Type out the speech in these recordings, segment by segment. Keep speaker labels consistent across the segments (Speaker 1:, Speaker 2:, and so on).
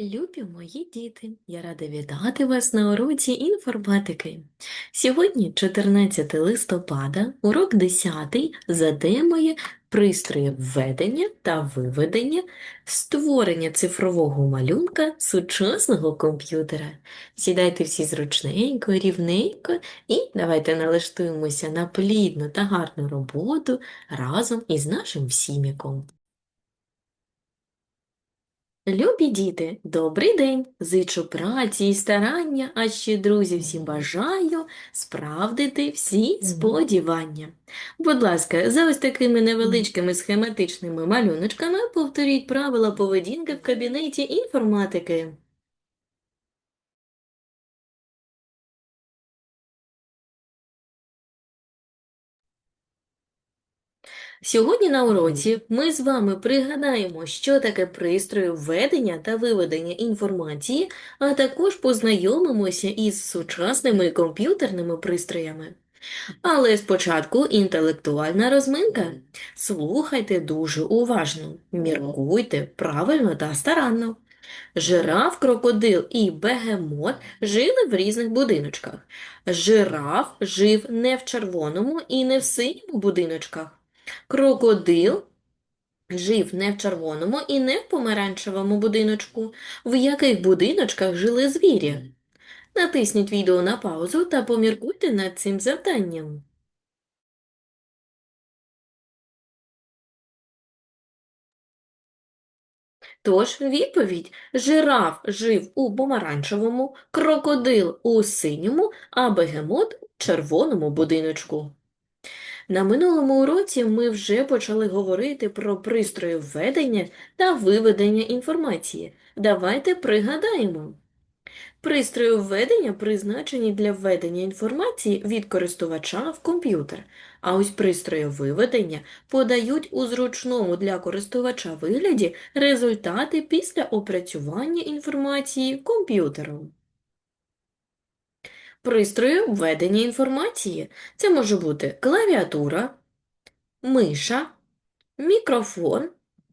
Speaker 1: Любі мої діти, я рада вітати вас на уроці інформатики. Сьогодні 14 листопада, урок 10 за темою пристрої введення та виведення, створення цифрового малюнка сучасного комп'ютера. Сідайте всі зручненько, рівненько і давайте налаштуємося на плідну та гарну роботу разом із нашим всіміком. Любі діти, добрий день! Зичу праці і старання, а ще друзі всім бажаю справдити всі сподівання. Будь ласка, за ось такими невеличкими схематичними малюночками повторіть правила поведінки в кабінеті інформатики. Сьогодні на уроці ми з вами пригадаємо, що таке пристрої введення та виведення інформації, а також познайомимося із сучасними комп'ютерними пристроями. Але спочатку інтелектуальна розминка. Слухайте дуже уважно, міркуйте правильно та старанно. Жираф, крокодил і бегемот жили в різних будиночках. Жираф жив не в червоному і не в синьому будиночках. Крокодил жив не в червоному і не в помаранчевому будиночку. В яких будиночках жили звірі? Натисніть відео на паузу та поміркуйте над цим завданням. Тож, відповідь: жираф жив у помаранчевому, крокодил у синьому, а бегемот у червоному будиночку. На минулому уроці ми вже почали говорити про пристрої введення та виведення інформації. Давайте пригадаємо. Пристрої введення призначені для введення інформації від користувача в комп'ютер, а ось пристрої виведення подають у зручному для користувача вигляді результати після опрацювання інформації комп'ютером. Пристрої введення інформації. Це може бути клавіатура, миша, мікрофон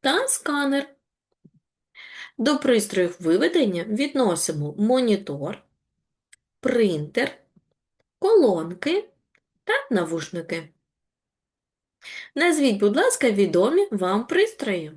Speaker 1: та сканер. До пристроїв виведення відносимо монітор, принтер, колонки та навушники. Назвіть, будь ласка, відомі вам пристрої.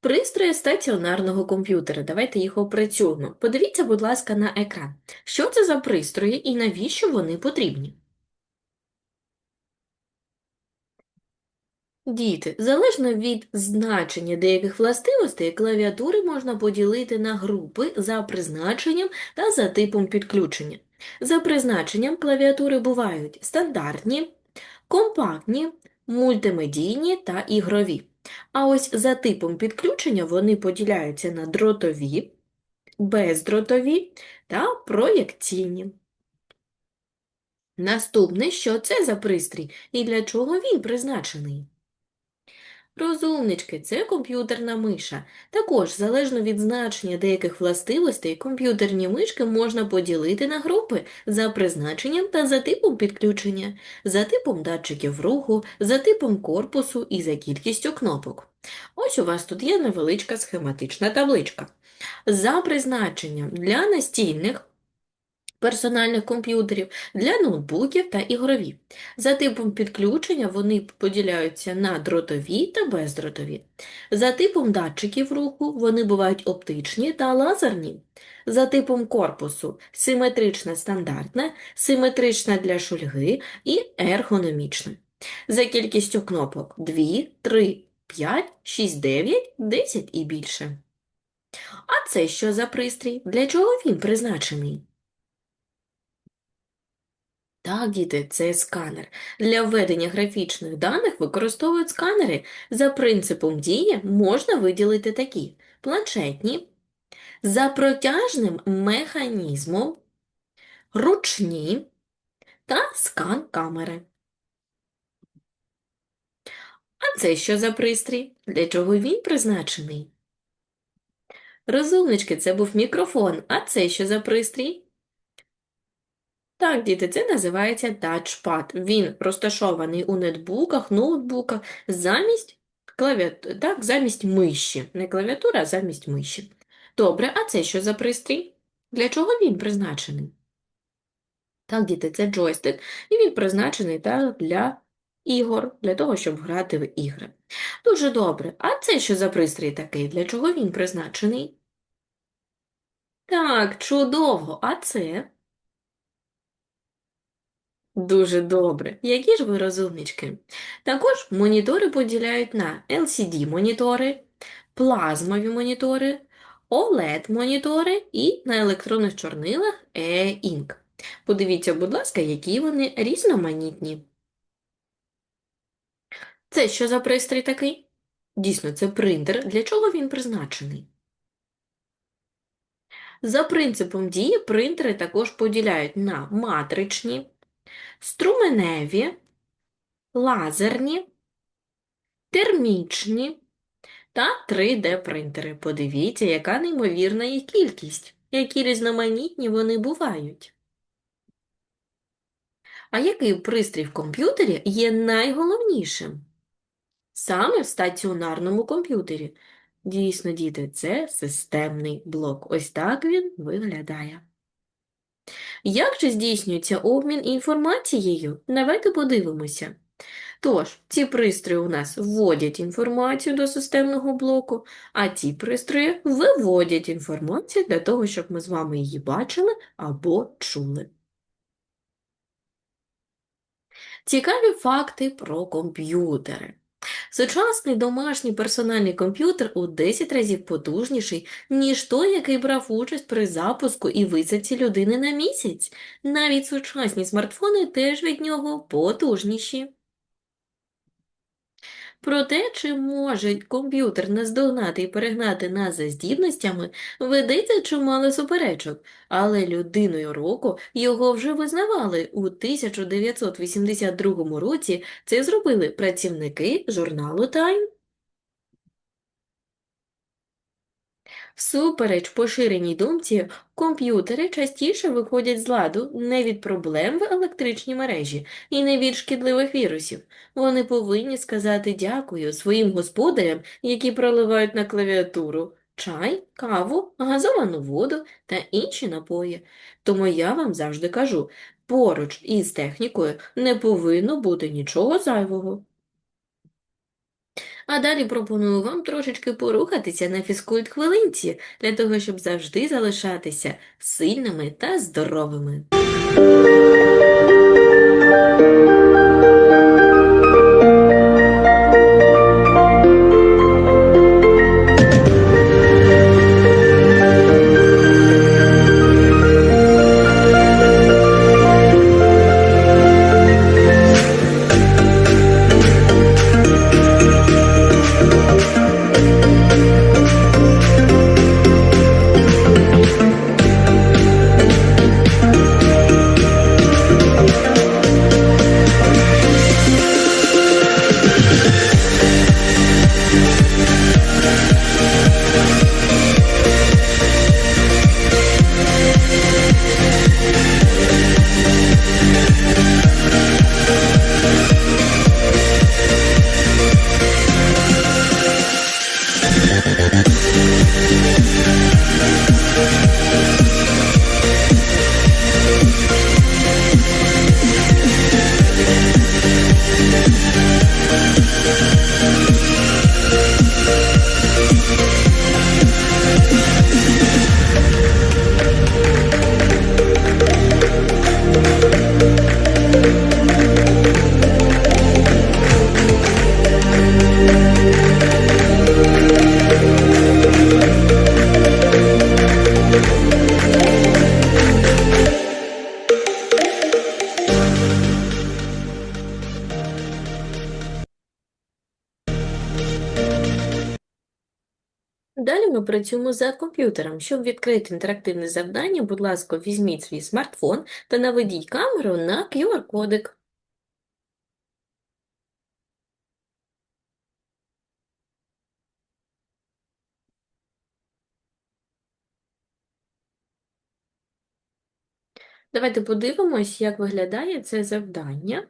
Speaker 1: Пристрої стаціонарного комп'ютера. Давайте їх опрацюємо. Подивіться, будь ласка, на екран. Що це за пристрої і навіщо вони потрібні? Діти, залежно від значення деяких властивостей, клавіатури можна поділити на групи за призначенням та за типом підключення. За призначенням клавіатури бувають стандартні, компактні, мультимедійні та ігрові. А ось за типом підключення вони поділяються на дротові, бездротові та проєкційні. Наступне, що це за пристрій і для чого він призначений? Розумнички, це комп'ютерна миша. Також, залежно від значення деяких властивостей, комп'ютерні мишки можна поділити на групи за призначенням та за типом підключення, за типом датчиків руху, за типом корпусу і за кількістю кнопок. Ось у вас тут є невеличка схематична табличка. За призначенням для настільних персональних комп'ютерів, для ноутбуків та ігрові. За типом підключення вони поділяються на дротові та бездротові. За типом датчиків руху вони бувають оптичні та лазерні. За типом корпусу симетричне стандартне, симетричне для шульги і ергономічне. За кількістю кнопок 2, 3, 5, 6, 9, 10 і більше. А це що за пристрій? Для чого він призначений? Так, діти, це сканер. Для введення графічних даних використовують сканери. За принципом дії можна виділити такі планшетні, за протяжним механізмом, ручні та скан камери. А це що за пристрій? Для чого він призначений? Розумнички, це був мікрофон. А це що за пристрій? Так, діти, це називається тачпад. Він розташований у нетбуках, ноутбуках замість клавіатури, так, замість миші. Не клавіатура, а замість миші. Добре, а це що за пристрій? Для чого він призначений? Так, діти, це джойстик, і він призначений так, для ігор, для того, щоб грати в ігри. Дуже добре. А це що за пристрій такий? Для чого він призначений? Так, чудово. А це? Дуже добре. Які ж ви розумнички? Також монітори поділяють на LCD-монітори, плазмові монітори, OLED-монітори і на електронних чорнилах E-Ink. Подивіться, будь ласка, які вони різноманітні. Це що за пристрій такий? Дійсно, це принтер. Для чого він призначений? За принципом дії принтери також поділяють на матричні, струменеві, лазерні, термічні та 3D-принтери. Подивіться, яка неймовірна їх кількість, які різноманітні вони бувають. А який пристрій в комп'ютері є найголовнішим? Саме в стаціонарному комп'ютері. Дійсно, діти, це системний блок. Ось так він виглядає. Як же здійснюється обмін інформацією? Давайте подивимося. Тож, ці пристрої у нас вводять інформацію до системного блоку, а ці пристрої виводять інформацію для того, щоб ми з вами її бачили або чули. Цікаві факти про комп'ютери. Сучасний домашній персональний комп'ютер у 10 разів потужніший, ніж той, який брав участь при запуску і висадці людини на місяць. Навіть сучасні смартфони теж від нього потужніші. Про те, чи може комп'ютер наздогнати і перегнати нас за здібностями, ведеться чимало суперечок, але людиною року його вже визнавали. У 1982 році це зробили працівники журналу Time. Всупереч поширеній думці, комп'ютери частіше виходять з ладу не від проблем в електричній мережі і не від шкідливих вірусів. Вони повинні сказати дякую своїм господарям, які проливають на клавіатуру чай, каву, газовану воду та інші напої. Тому я вам завжди кажу, поруч із технікою не повинно бути нічого зайвого. А далі пропоную вам трошечки порухатися на фізкульт-хвилинці, для того, щоб завжди залишатися сильними та здоровими. працюємо за комп'ютером. Щоб відкрити інтерактивне завдання, будь ласка, візьміть свій смартфон та наведіть камеру на QR-кодик. Давайте подивимось, як виглядає це завдання.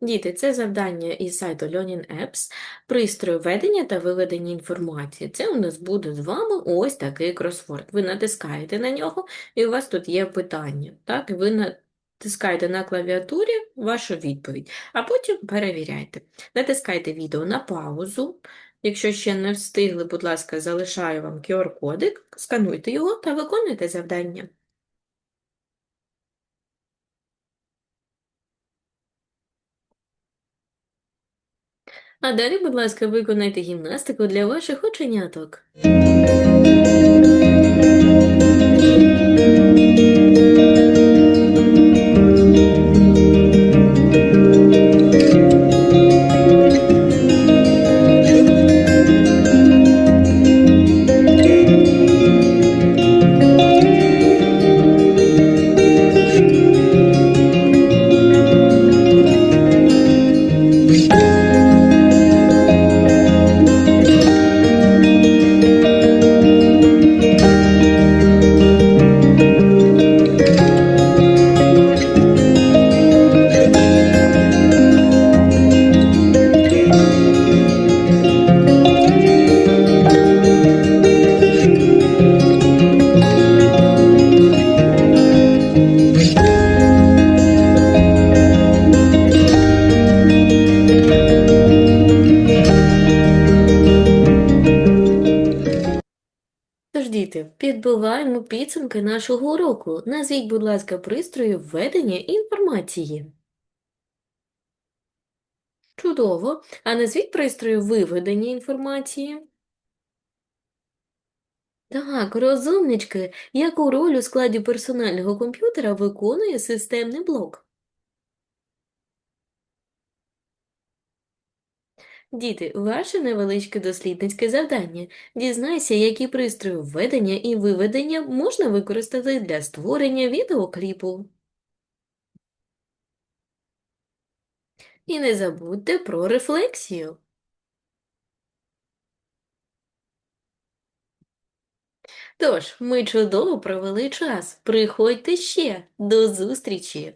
Speaker 1: Діти, це завдання із сайту Learning Apps, пристрою ведення та виведення інформації. Це у нас буде з вами ось такий кросворд. Ви натискаєте на нього, і у вас тут є питання. Так? Ви натискаєте на клавіатурі вашу відповідь, а потім перевіряйте. Натискайте відео на паузу. Якщо ще не встигли, будь ласка, залишаю вам QR-кодик, скануйте його та виконуйте завдання. А далі, будь ласка, виконайте гімнастику для ваших оченяток. Підбиваємо підсумки нашого уроку. Назвіть, будь ласка, пристрої введення інформації. Чудово. А назвіть пристрої виведення інформації. Так, розумнички, яку роль у складі персонального комп'ютера виконує системний блок? Діти, ваше невеличке дослідницьке завдання. Дізнайся, які пристрої введення і виведення можна використати для створення відеокліпу. І не забудьте про рефлексію. Тож, ми чудово провели час. Приходьте ще. До зустрічі!